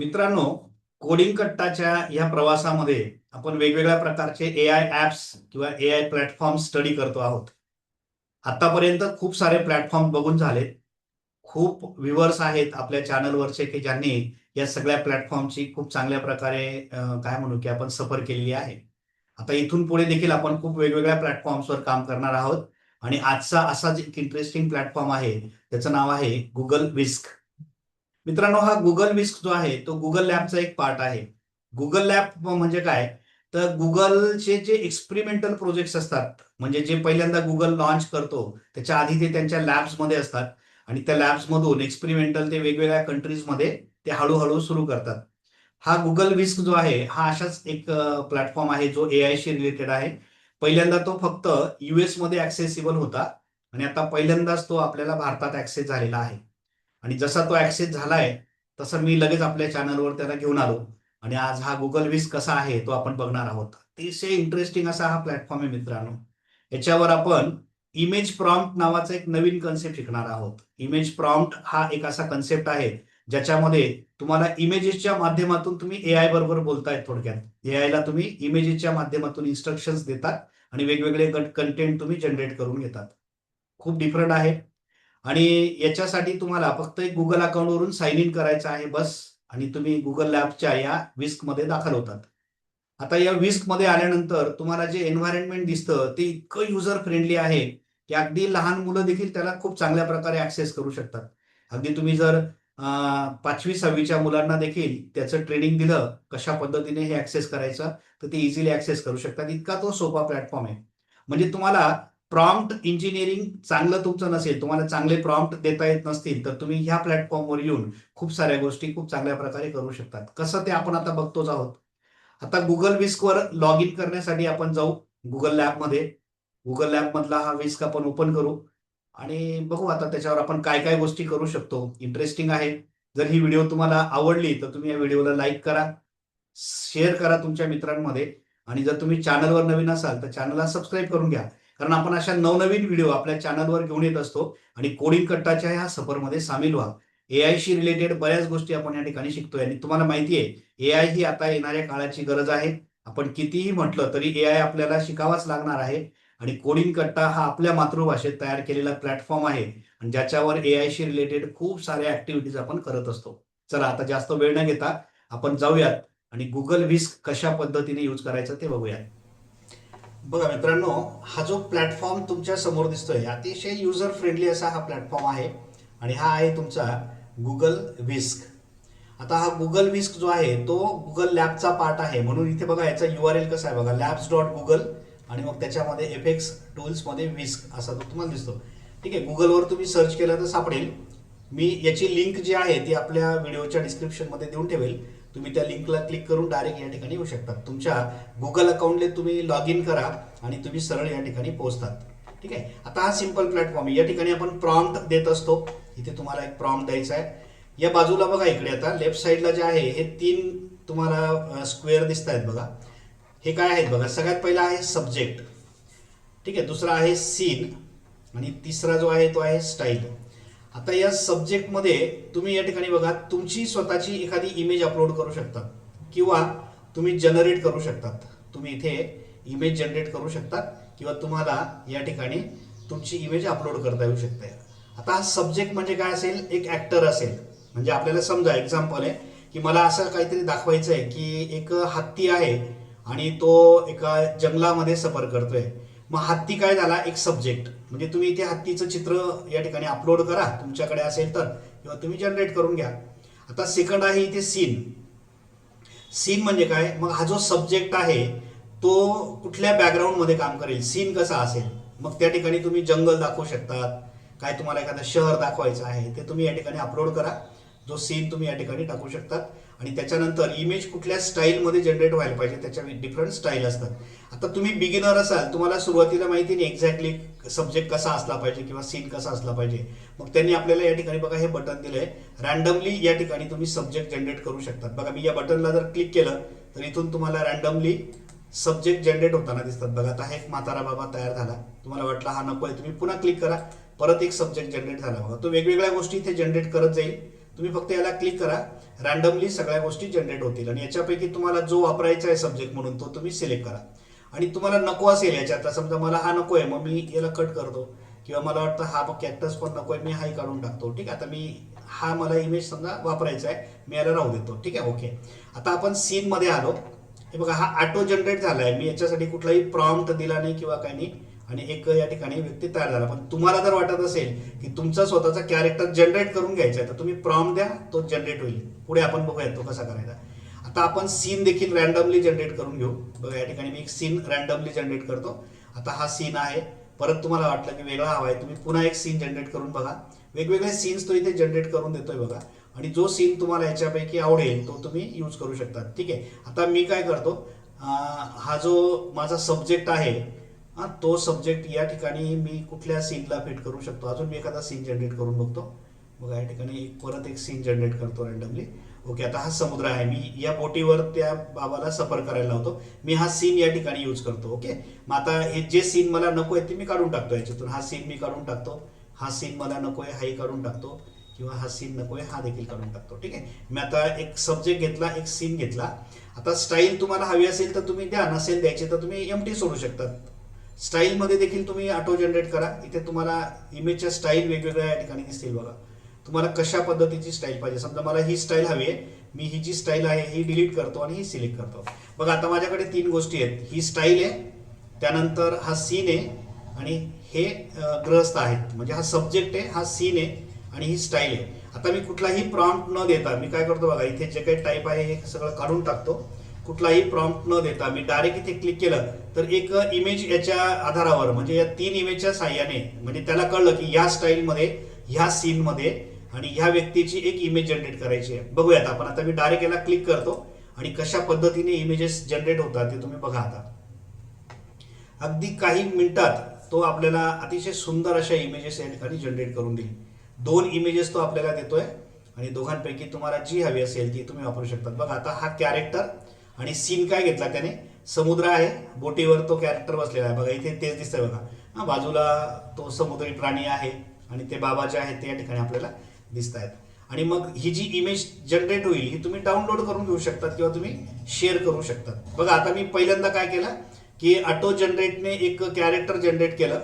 मित्रांनो कोडिंग कट्टाच्या या प्रवासामध्ये आपण वेगवेगळ्या प्रकारचे ए आय ॲप्स किंवा ए आय प्लॅटफॉर्म स्टडी करतो आहोत. आतापर्यंत खूप सारे प्लॅटफॉर्म बघून झालेत. खूप व्ह्युअर्स आहेत आपल्या चॅनलवरचे की ज्यांनी या सगळ्या प्लॅटफॉर्मची खूप चांगल्या प्रकारे काय म्हणू की आपण सफर केलेली आहे. आता इथून पुढे देखील आपण खूप वेगवेगळ्या प्लॅटफॉर्म्सवर काम करणार आहोत. आणि आजचा असा एक इंटरेस्टिंग प्लॅटफॉर्म आहे त्याचं नाव आहे गुगल विस्क मित्रांनो हा गुगल विस्क जो आहे तो गुगल लॅबचा एक पार्ट आहे. गुगल लॅब म्हणजे काय? तर गुगलचे जे एक्सपेरिमेंटल प्रोजेक्ट्स असतात म्हणजे जे पहिल्यांदा गुगल लॉन्च करतो त्याच्या आधी ते त्यांच्या लॅब्समध्ये असतात आणि त्या लॅब्समधून एक्सपेरिमेंटल ते वेगवेगळ्या कंट्रीजमध्ये ते हळूहळू सुरू करतात. हा गुगल विस्क जो आहे हा अशाच एक प्लॅटफॉर्म आहे जो ए आयशी रिलेटेड आहे. पहिल्यांदा तो फक्त युएसमध्ये ऍक्सेसिबल होता आणि आता पहिल्यांदाच तो आपल्याला भारतात ऍक्सेस झालेला आहे. आणि जसा तो ऍक्सेस झालाय तसं मी लगेच आपल्या चॅनलवर त्याला घेऊन आलो. आणि आज हा गुगल विस कसा आहे तो आपण बघणार आहोत. अतिशय इंटरेस्टिंग असा हा प्लॅटफॉर्म आहे मित्रांनो. याच्यावर आपण इमेज प्रॉम्प्ट नावाचा एक नवीन कन्सेप्ट शिकणार आहोत. इमेज प्रॉम्प्ट हा एक असा कन्सेप्ट आहे ज्याच्यामध्ये तुम्हाला इमेजेसच्या माध्यमातून तुम्ही ए आय बरोबर बोलतायत थोडक्यात. ए आयला तुम्ही इमेजेसच्या माध्यमातून इन्स्ट्रक्शन्स देतात आणि वेगवेगळे कंटेंट तुम्ही जनरेट करून घेतात. खूप डिफरंट आहे. आणि याच्यासाठी तुम्हाला फक्त एक गुगल अकाउंटवरून साइन इन करायचं आहे बस. आणि तुम्ही गुगल लॅबच्या या विस्कमध्ये दाखल होतात. आता या विस्कमध्ये आल्यानंतर तुम्हाला जे एन्व्हायरमेंट दिसतं ते इतकं युजर फ्रेंडली आहे की अगदी लहान मुलं देखील त्याला खूप चांगल्या प्रकारे ऍक्सेस करू शकतात. अगदी तुम्ही जर पाचवी सहावीच्या मुलांना देखील त्याचं ट्रेनिंग दिलं कशा पद्धतीने हे ऍक्सेस करायचं तर ते इझिली ऍक्सेस करू शकतात. इतका तो सोपा प्लॅटफॉर्म आहे. म्हणजे तुम्हाला प्रॉम्प्ट इंजिनिअरिंग चांगलं तुमचं नसेल तुम्हाला चांगले प्रॉम्प्ट देता येत नसतील तर तुम्ही ह्या प्लॅटफॉर्मवर येऊन खूप साऱ्या गोष्टी खूप चांगल्या प्रकारे करू शकतात. कसं ते आपण आता बघतोच आहोत. आता गुगल विस्कवर लॉग इन करण्यासाठी आपण जाऊ गुगल लॅबमध्ये गुगल लॅबमधला हा विस्क आपण ओपन करू. आणि बघू आता त्याच्यावर आपण काय काय गोष्टी करू शकतो. इंटरेस्टिंग आहे. जर ही व्हिडिओ तुम्हाला आवडली तर तुम्ही या व्हिडिओला लाईक करा. शेअर करा तुमच्या मित्रांमध्ये. आणि जर तुम्ही चॅनलवर नवीन असाल तर चॅनलला सबस्क्राईब करून घ्या. कारण आपण अशा नवनवीन व्हिडिओ आपल्या चॅनलवर घेऊन येत असतो आणि कोडिंग कट्टाच्या ह्या सफरमध्ये सामील व्हा. ए आयशी रिलेटेड बऱ्याच गोष्टी आपण या ठिकाणी शिकतोय आणि तुम्हाला माहिती आहे ए आय ही आता येणाऱ्या काळाची गरज आहे. आपण कितीही म्हटलं तरी ए आय आपल्याला शिकावाच लागणार आहे आणि कोडिंग कट्टा हा आपल्या मातृभाषेत तयार केलेला प्लॅटफॉर्म आहे आणि ज्याच्यावर ए आयशी रिलेटेड खूप साऱ्या ऍक्टिव्हिटीज आपण करत असतो. चला आता जास्त वेळ न घेता आपण जाऊयात आणि गुगल विस्क कशा पद्धतीने यूज करायचं ते बघूयात. बघा मित्रांनो हा जो प्लॅटफॉर्म तुमच्यासमोर दिसतोय अतिशय युजर फ्रेंडली असा हा प्लॅटफॉर्म आहे आणि हा आहे तुमचा गुगल विस्क आता हा गुगल विस्क जो आहे तो गुगल लॅबचा पार्ट आहे. म्हणून इथे बघा याचा यू आर एल कसा आहे बघा लॅब्स डॉट गुगल आणि मग त्याच्यामध्ये एफ एक्स टूल्समध्ये विस्क असा तो तुम्हाला दिसतो. ठीक आहे गुगलवर तुम्ही सर्च केलं तर सापडेल. मी याची लिंक जी आहे ती आपल्या व्हिडिओच्या डिस्क्रिप्शनमध्ये देऊन ठेवेल. तुम्ही त्या लिंकला क्लिक करून डायरेक्ट या ठिकाणी येऊ शकतात तुमच्या गुगल अकाउंटले तुम्ही लॉग इन करा आणि तुम्ही सरळ या ठिकाणी पोहोचतात. ठीक आहे? आता हा सिंपल प्लॅटफॉर्म आहे. या ठिकाणी आपण प्रॉम्प्ट देत असतो. इथे तुम्हाला एक प्रॉम्प्ट द्यायचा आहे. या बाजूला बघा इकडे आता. लेफ्ट साईडला जे आहे हे तीन तुम्हाला स्क्वेअर दिसत आहेत बघा. हे काय आहेत बघा? सगळ्यात पहिला आहे सब्जेक्ट ठीक आहे? दुसरा आहे सीन आणि तिसरा जो आहे तो आहे स्टाईल आता या सब्जेक्टमध्ये तुम्ही या ठिकाणी बघा तुमची स्वतःची एखादी इमेज अपलोड करू शकता. किंवा तुम्ही जनरेट करू शकतात तुम्ही इथे इमेज जनरेट करू शकतात किंवा तुम्हाला या ठिकाणी तुमची इमेज अपलोड करता येऊ शकते. आता हा सब्जेक्ट म्हणजे काय असेल? एक ॲक्टर असेल. म्हणजे आपल्याला समजा एक्झाम्पल आहे की मला असं काहीतरी दाखवायचं आहे की एक हत्ती आहे आणि तो एका जंगलामध्ये सफर करतोय. मग हत्ती काय झाला? एक सब्जेक्ट म्हणजे तुम्ही इथे हत्तीचं चित्र या ठिकाणी अपलोड करा. तुमच्याकडे असेल तर. किंवा तुम्ही जनरेट करून घ्या. आता सेकंड आहे इथे सीन सीन म्हणजे काय? मग हा जो सब्जेक्ट आहे तो कुठल्या बॅकग्राऊंडमध्ये काम करेल? सीन कसा असेल? मग त्या ठिकाणी तुम्ही जंगल दाखवू शकतात. काय तुम्हाला एखादं शहर दाखवायचं आहे ते तुम्ही या ठिकाणी अपलोड करा. जो सीन तुम्ही या ठिकाणी टाकू शकतात. आणि त्याच्यानंतर इमेज कुठल्या स्टाईलमध्ये जनरेट व्हायला पाहिजे त्याच्या डिफरंट स्टाईल असतात. आता तुम्ही बिगिनर असाल तुम्हाला सुरुवातीला माहिती नाही एक्झॅक्टली सब्जेक्ट कसा असला पाहिजे किंवा सीन कसा असला पाहिजे. मग त्यांनी आपल्याला या ठिकाणी बघा हे बटन दिलंय. रॅन्डमली या ठिकाणी तुम्ही सब्जेक्ट जनरेट करू शकतात. बघा मी या बटनला जर क्लिक केलं तर इथून तुम्हाला रॅन्डमली सब्जेक्ट जनरेट होताना दिसतात. बघा आता हा एक म्हातारा बाबा तयार झाला. तुम्हाला वाटला हा नको आहे तुम्ही पुन्हा क्लिक करा. परत एक सब्जेक्ट जनरेट झाला. बघा तो वेगवेगळ्या गोष्टी इथे जनरेट करत जाईल. तुम्ही फक्त याला क्लिक करा. रॅन्डमली सगळ्या गोष्टी जनरेट होतील. आणि याच्यापैकी तुम्हाला जो वापरायचा आहे सब्जेक्ट म्हणून तो तुम्ही सिलेक्ट करा. आणि तुम्हाला नको असेल याच्यात समजा मला हा नको आहे मग मी याला कट करतो. किंवा मला वाटतं हा कॅक्टस पण नको आहे मी हाही काढून टाकतो. ठीक आहे आता मी हा मला इमेज समजा वापरायचा आहे मी याला राहू देतो. ठीक आहे ओके आता आपण सीनमध्ये आलो. हे बघा हा ऑटो जनरेट झाला आहे मी याच्यासाठी कुठलाही प्रॉम्प्ट दिला नाही किंवा काही नाही. आणि एक या ठिकाणी व्यक्ती तयार झाला. पण तुम्हाला जर वाटत असेल की तुमचा स्वतःचा कॅरेक्टर जनरेट करून घ्यायचा आहे तर तुम्ही प्रॉम द्या तो जनरेट होईल. पुढे आपण बघूयात तो कसा करायचा. आता आपण सीन देखील रॅन्डमली जनरेट करून घेऊ. बघा या ठिकाणी मी एक सीन रॅन्डमली जनरेट करतो. आता हा सीन आहे. परत तुम्हाला वाटलं की वेगळा हवा आहे. तुम्ही पुन्हा एक सीन जनरेट करून बघा. वेगवेगळे सीन्स तो इथे जनरेट करून देतोय बघा. आणि जो सीन तुम्हाला याच्यापैकी आवडेल तो तुम्ही यूज करू शकता. ठीक आहे? आता मी काय करतो? हा जो माझा सब्जेक्ट आहे तो सब्जेक्ट या ठिकाणी मी कुठल्या सीनला फिट करू शकतो? अजून मी एखादा सीन जनरेट करून बघतो. मग या ठिकाणी एक परत एक सीन जनरेट करतो रँडमली ओके आता हा समुद्र आहे. मी या बोटीवर त्या बाबाला सफर करायला लावतो. मी हा सीन या ठिकाणी यूज करतो. ओके मग आता हे जे सीन मला नको आहे ते मी काढून टाकतो याच्यातून. हा सीन मी काढून टाकतो. हा सीन मला नको आहे हाही काढून टाकतो. किंवा हा सीन नको आहे हा देखील काढून टाकतो. ठीक आहे? मी आता एक सब्जेक्ट घेतला एक सीन घेतला. आता स्टाईल तुम्हाला हवी असेल तर तुम्ही द्या. नसेल द्यायची तर तुम्ही एम टी सोडू शकतात स्टाईलमध्ये देखील तुम्ही ऑटो जनरेट करा. इथे तुम्हाला इमेजच्या स्टाईल वेगवेगळ्या या ठिकाणी दिसतील बघा. तुम्हाला कशा पद्धतीची स्टाईल पाहिजे. समजा मला ही स्टाईल हवी आहे. मी ही जी स्टाईल आहे ही डिलीट करतो आणि ही सिलेक्ट करतो. बघा आता माझ्याकडे तीन गोष्टी आहेत. ही स्टाईल आहे त्यानंतर हा सीन आहे आणि हे ग्रहस्थ आहेत. म्हणजे हा सब्जेक्ट आहे हा सीन आहे आणि ही स्टाईल आहे. आता मी कुठलाही प्रॉम्प्ट न देता मी काय करतो बघा इथे जे काही टाईप आहे हे सगळं काढून टाकतो. कुठलाही प्रॉम्प्ट न देता मी डायरेक्ट इथे क्लिक केलं तर एक इमेज याच्या आधारावर म्हणजे या तीन इमेजच्या साह्याने म्हणजे त्याला कळलं की या स्टाईलमध्ये ह्या सीनमध्ये आणि ह्या व्यक्तीची एक इमेज जनरेट करायची आहे. बघूयात आपण आता मी डायरेक्ट याला क्लिक करतो आणि कशा पद्धतीने इमेजेस जनरेट होतात ते तुम्ही बघा आता. अगदी काही मिनिटात तो आपल्याला अतिशय सुंदर अशा इमेजेस या ठिकाणी जनरेट करून देईल. दोन इमेजेस तो आपल्याला देतोय आणि दोघांपैकी तुम्हाला जी हवी असेल ती तुम्ही वापरू शकतात बघा आता हा कॅरेक्टर आणि सीन काय घेतला त्याने? समुद्र आहे बोटीवर तो कॅरेक्टर बसलेला आहे. बघा इथे तेच दिसतंय बघा. हा बाजूला तो समुद्री प्राणी आहे आणि ते बाबा जे आहेत ते या ठिकाणी आपल्याला दिसत आहेत आणि मग ही जी इमेज जनरेट होईल ही तुम्ही डाउनलोड करून घेऊ शकतात किंवा तुम्ही शेअर करू शकतात. बघा आता मी पहिल्यांदा काय केलं की ऑटो जनरेटने एक कॅरेक्टर जनरेट केलं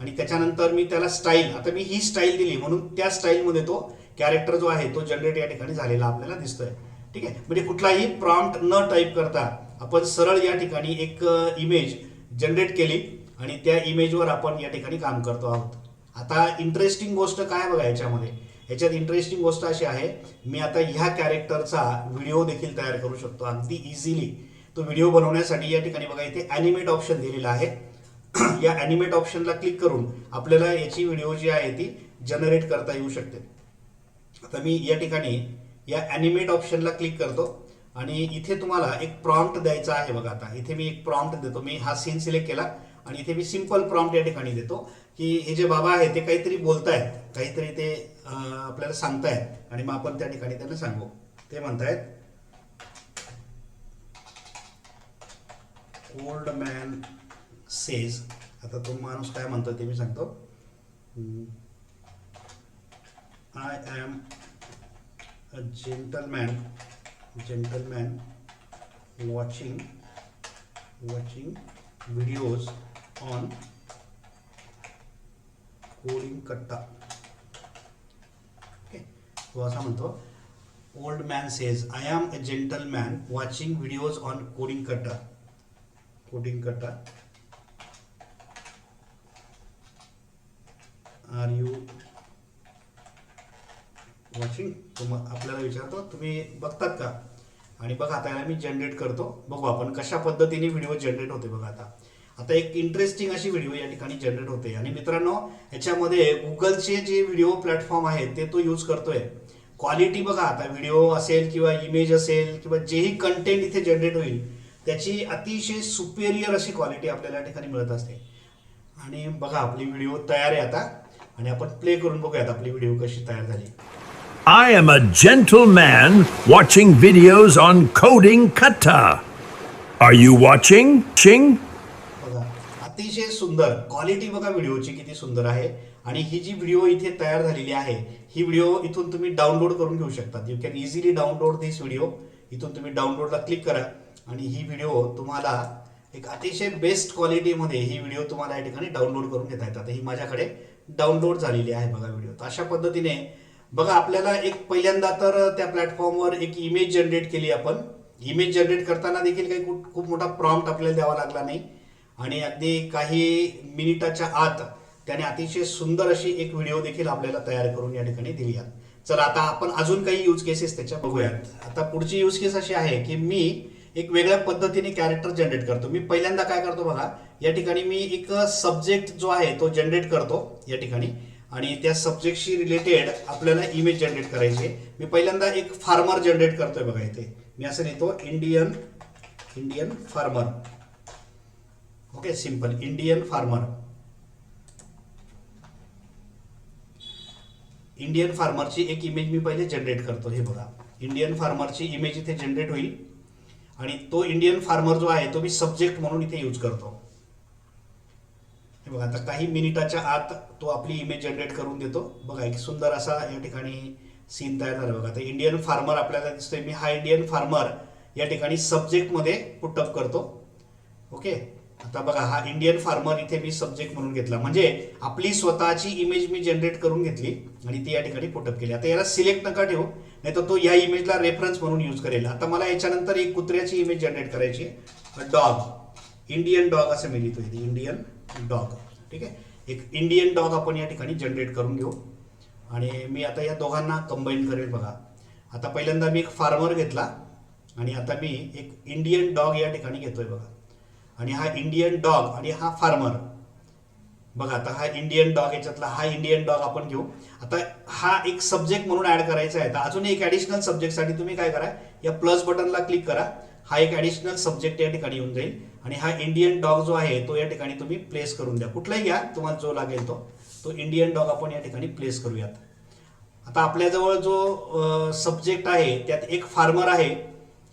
आणि त्याच्यानंतर मी त्याला स्टाईल आता मी ही स्टाईल दिली म्हणून त्या स्टाईलमध्ये तो कॅरेक्टर जो आहे तो जनरेट या ठिकाणी झालेला आपल्याला दिसतोय. ठीक आहे? म्हणजे कुठलाही प्रॉम्प्ट न टाईप करता आपण सरळ या ठिकाणी एक इमेज जनरेट केली आणि त्या इमेजवर आपण या ठिकाणी काम करतो आहोत. आता इंटरेस्टिंग गोष्ट काय बघा याच्यामध्ये? याच्यात इंटरेस्टिंग गोष्ट अशी आहे मी आता ह्या कॅरेक्टरचा व्हिडिओ देखील तयार करू शकतो अगदी इझिली तो व्हिडिओ बनवण्यासाठी या ठिकाणी बघा इथे ॲनिमेट ऑप्शन दिलेलं आहे. या ॲनिमेट ऑप्शनला क्लिक करून आपल्याला याची व्हिडिओ जी आहे ती जनरेट करता येऊ शकते. आता मी या ठिकाणी या ॲनिमेट ऑप्शनला क्लिक करतो. आणि इथे तुम्हाला एक प्रॉम्प्ट द्यायचा आहे बघा आता. इथे मी एक प्रॉम्प्ट देतो. मी हा सीन सिलेक्ट केला आणि इथे मी सिंपल प्रॉम्प्ट या ठिकाणी देतो की हे जे बाबा आहे ते काहीतरी बोलतायत. काहीतरी ते आपल्याला सांगतायत. आणि मग आपण त्या ठिकाणी त्यांना सांगू. ते म्हणतायत ओल्ड मॅन सेज आता तो माणूस काय म्हणतो ते मी सांगतो. Hmm, I am a gentleman gentleman watching watching videos on coding Katta okay तो असा म्हणतो old man says I am a gentleman watching videos on coding Katta coding Katta are you watching आपल्याला विचारतो तुम्ही बघतात का? आणि बघा आता याला मी जनरेट करतो. बघू आपण कशा पद्धतीने व्हिडिओ जनरेट होते बघा आता. आता एक इंटरेस्टिंग अशी व्हिडिओ या ठिकाणी जनरेट होते. आणि मित्रांनो याच्यामध्ये गुगलचे जे व्हिडिओ प्लॅटफॉर्म आहेत ते तो यूज करतोय. क्वालिटी बघा आता व्हिडिओ असेल किंवा इमेज असेल किंवा जेही कंटेंट इथे जनरेट होईल त्याची अतिशय सुपेरियर अशी क्वालिटी आपल्याला या ठिकाणी मिळत असते. आणि बघा आपली व्हिडिओ तयार आहे आता. आणि आपण प्ले करून बघूयात आपली व्हिडिओ कशी तयार झाली. I am a gentleman watching videos on coding kata. Are you watching? Ching? बघा अतिशय सुंदर क्वालिटी बघा व्हिडिओची किती सुंदर आहे आणि ही जी व्हिडिओ इथे तयार झालेली आहे ही व्हिडिओ इथून तुम्ही डाउनलोड करून घेऊ शकतात you can easily download this video इथून तुम्ही डाउनलोडला क्लिक करा आणि ही व्हिडिओ तुम्हाला एक अतिशय बेस्ट क्वालिटीमध्ये ही व्हिडिओ तुम्हाला या ठिकाणी डाउनलोड करून घेता येतात ही माझ्याकडे डाउनलोड झालेली आहे बघा व्हिडिओ तर अशा पद्धतीने बघा आपल्याला एक पहिल्यांदा तर त्या प्लॅटफॉर्मवर एक इमेज जनरेट केली आपण. इमेज जनरेट करताना देखील काही खूप मोठा प्रॉम्प्ट आपल्याला द्यावा लागला नाही. आणि अगदी काही मिनिटाच्या आत त्याने अतिशय सुंदर अशी एक व्हिडिओ देखील आपल्याला तयार करून या ठिकाणी दिली आहे. चला आता आपण अजून काही यूज केसेस त्याच्या बघूयात. आता पुढची यूज केस अशी आहे की मी एक वेगळ्या पद्धतीने कॅरेक्टर जनरेट करतो. मी पहिल्यांदा काय करतो बघा या ठिकाणी मी एक सब्जेक्ट जो आहे तो जनरेट करतो या ठिकाणी. आणि त्या सब्जेक्टशी रिलेटेड आपल्याला इमेज जनरेट करायची आहे. मी पहिल्यांदा एक फार्मर जनरेट करतोय बघा इथे. मी असं लिहितो Indian Indian farmer okay simple Indian farmer Indian फार्मरची एक इमेज मी पहिले जनरेट करतो हे बघा. इंडियन फार्मरची इमेज इथे जनरेट होईल. आणि तो इंडियन फार्मर जो आहे तो मी सब्जेक्ट म्हणून इथे यूज करतो. हे बघा आता काही मिनिटाच्या आत तो आपली इमेज जनरेट करून देतो. बघा एक सुंदर असा या ठिकाणी सीन तयार झाला बघा. आता इंडियन फार्मर आपल्याला दिसतोय. मी हा इंडियन फार्मर या ठिकाणी सब्जेक्टमध्ये पुटअप करतो. ओके आता बघा हा इंडियन फार्मर इथे मी सब्जेक्ट म्हणून घेतला. म्हणजे आपली स्वतःची इमेज मी जनरेट करून घेतली आणि ती या ठिकाणी पुटअप केली. आता याला सिलेक्ट नका ठेवू. नाही तर तो या इमेजला रेफरन्स म्हणून यूज करेल. आता मला याच्यानंतर एक कुत्र्याची इमेज जनरेट करायची आहे. डॉग इंडियन डॉग असं मी लिहितो इथे इंडियन डॉग ठीक आहे? एक इंडियन डॉग आपण या ठिकाणी जनरेट करून घेऊ. आणि मी आता या दोघांना कंबाईन करेल बघा. आता पहिल्यांदा मी एक फार्मर घेतला आणि आता मी एक इंडियन डॉग या ठिकाणी घेतोय बघा. आणि हा इंडियन डॉग आणि हा फार्मर बघा आता हा इंडियन डॉग याच्यातला हा इंडियन डॉग आपण घेऊ. आता हा एक सब्जेक्ट म्हणून ऍड करायचा आहे. तर अजून एक ॲडिशनल सब्जेक्टसाठी तुम्ही काय करा या प्लस बटनला क्लिक करा. हा एक ॲडिशनल सब्जेक्ट या ठिकाणी येऊन जाईल. आणि हा इंडियन डॉग जो आहे तो या ठिकाणी तुम्ही प्लेस करून द्या. कुठलाही घ्या तुम्हाला जो लागेल तो. तो इंडियन डॉग आपण या ठिकाणी प्लेस करूयात. आता आपल्याजवळ जो सब्जेक्ट आहे त्यात एक फार्मर आहे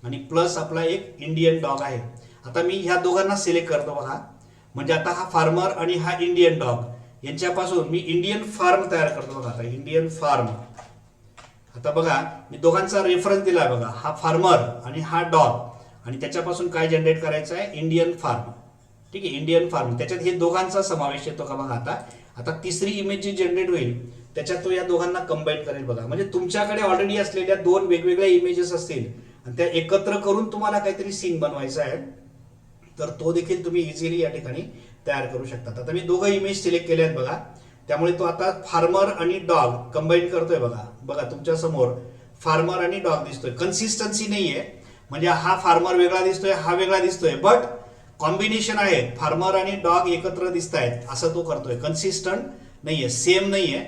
आणि प्लस आपला एक इंडियन डॉग आहे. आता मी ह्या दोघांना सिलेक्ट करतो बघा. म्हणजे आता हा फार्मर आणि हा इंडियन डॉग यांच्यापासून मी इंडियन फार्म तयार करतो बघा आता. इंडियन फार्म आता बघा मी दोघांचा रेफरन्स दिला बघा. हा फार्मर आणि हा डॉग आणि त्याच्यापासून काय जनरेट करायचं आहे? इंडियन फार्म ठीक आहे इंडियन फार्म त्याच्यात हे दोघांचा समावेश येतो का बघा आता? आता तिसरी इमेज जी जनरेट होईल त्याच्यात तो या दोघांना कंबाईन करेल बघा. म्हणजे तुमच्याकडे ऑलरेडी असलेल्या दोन वेगवेगळ्या इमेजेस असतील आणि त्या एकत्र करून तुम्हाला काहीतरी सीन बनवायचा आहे तर तो देखील तुम्ही इझिली या ठिकाणी तयार करू शकता. आता मी दोघं इमेज सिलेक्ट केले आहेत बघा. त्यामुळे तो आता फार्मर आणि डॉग कंबाईन करतोय बघा. बघा तुमच्यासमोर फार्मर आणि डॉग दिसतोय. कन्सिस्टन्सी नाहीये. म्हणजे हा फार्मर वेगळा दिसतोय हा वेगळा दिसतोय. बट कॉम्बिनेशन आहे. फार्मर आणि डॉग एकत्र दिसत आहेत असं तो करतोय. कन्सिस्टंट नाहीये. सेम नाहीये.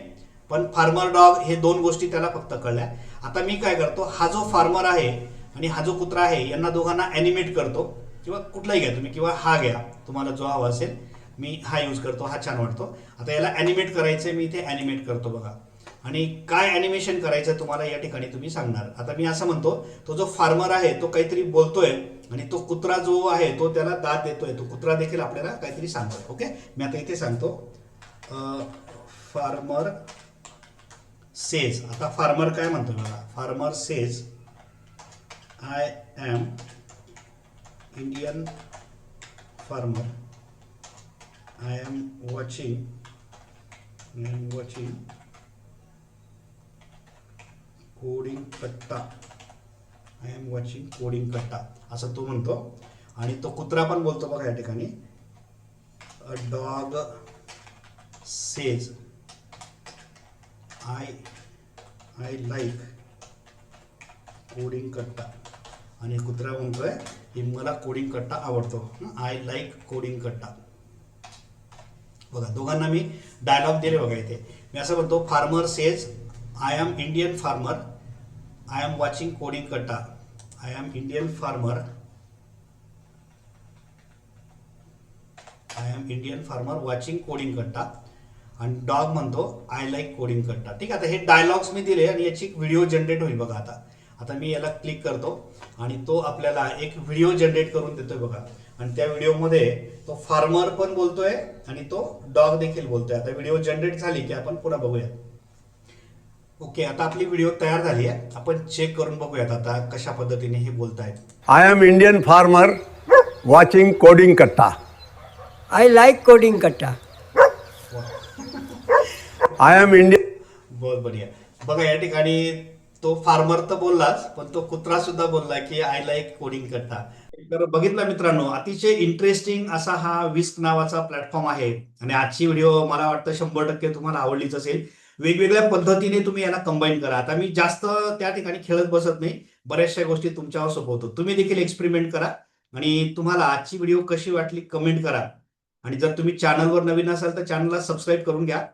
पण फार्मर डॉग हे दोन गोष्टी त्याला फक्त कळल्या. आता मी काय करतो? हा जो फार्मर आहे आणि हा जो कुत्रा आहे यांना दोघांना ॲनिमेट करतो. किंवा कुठलाही घ्या तुम्ही. किंवा हा घ्या. तुम्हाला जो हवा असेल मी हा यूज करतो. हा छान वाटतो. आता याला ॲनिमेट करायचं आहे मी इथे ॲनिमेट करतो बघा. आणि काय अॅनिमेशन करायचं तुम्हाला या ठिकाणी तुम्ही सांगणार. आता मी असं म्हणतो तो जो फार्मर आहे तो काहीतरी बोलतोय आणि तो कुत्रा जो आहे तो त्याला दात देतोय. तो कुत्रा देखील आपल्याला काहीतरी सांगतोय ओके? मी आता इथे सांगतो. फार्मर सेज आता फार्मर काय म्हणतो मला farmer says I am Indian farmer I am watching I am watching coding Katta I am watching coding Katta असं तो म्हणतो. आणि तो कुत्रा पण बोलतो बघा या ठिकाणी. A dog says I I like coding Katta आणि कुत्रा म्हणतोय की मला कोडिंग कट्टा आवडतो. आय लाईक कोडिंग कट्टा बघा दोघांना मी डायलॉग दिले बघा इथे. मी असं म्हणतो farmer says I am Indian farmer I am watching coding Katta I am Indian farmer I am Indian farmer watching coding Katta आणि डॉग म्हणतो आय लाईक कोडिंग कट्टा ठीक आहे आता हे डायलॉग्स मी दिले आणि याची व्हिडिओ जनरेट होईल बघा आता. आता मी याला क्लिक करतो आणि तो आपल्याला एक व्हिडिओ जनरेट करून देतोय बघा. आणि त्या व्हिडिओमध्ये तो फार्मर पण बोलतोय आणि तो डॉग देखील बोलतोय. आता व्हिडिओ जनरेट झाली की आपण पुन्हा बघूया. ओके आता आपली व्हिडिओ तयार झाली आहे आपण चेक करून बघूयात आता कशा पद्धतीने हे बोलतायत I am Indian farmer watching coding katta. I like coding katta. I am Indian. बहुत बढिया बघा या ठिकाणी तो फार्मर तर बोललाच पण तो कुत्रा सुद्धा बोलला की आय लाईक कोडिंग कट्टा तर बघितलं मित्रांनो अतिशय इंटरेस्टिंग असा हा विस्क नावाचा प्लॅटफॉर्म आहे आणि आजची व्हिडिओ मला वाटतं शंभर टक्के तुम्हाला आवडलीच असेल वेगवेगळ्या पद्धतीने तुम्ही याला कंबाईन करा. आता मी जास्त त्या ठिकाणी खेळत बसत नाही. बऱ्याचशा गोष्टी तुमच्यावर सोपवतो. तुम्ही देखील एक्सपेरिमेंट करा आणि तुम्हाला आजची व्हिडिओ कशी वाटली कमेंट करा. आणि जर तुम्ही चॅनलवर नवीन असाल तर चॅनलला सबस्क्राईब करून घ्या.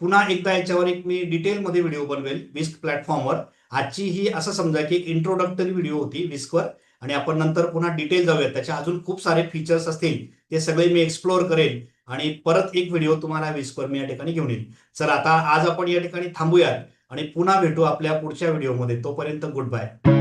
पुन्हा एकदा याच्यावर एक मी डिटेलमध्ये व्हिडिओ बनवेल विस्क प्लॅटफॉर्मवर आजची ही असं समजा की एक इंट्रोडक्टरी व्हिडिओ होती विस्कवर आणि आपण नंतर पुन्हा डिटेल जाऊयात. त्याच्या अजून खूप सारे फीचर्स असतील. ते सगळे मी एक्सप्लोअर करेन. आणि परत एक व्हिडिओ तुम्हाला वीसवर मी या ठिकाणी घेऊन येईल. चला आता आज आपण या ठिकाणी थांबूयात आणि पुन्हा भेटू आपल्या पुढच्या व्हिडिओमध्ये तोपर्यंत गुड बाय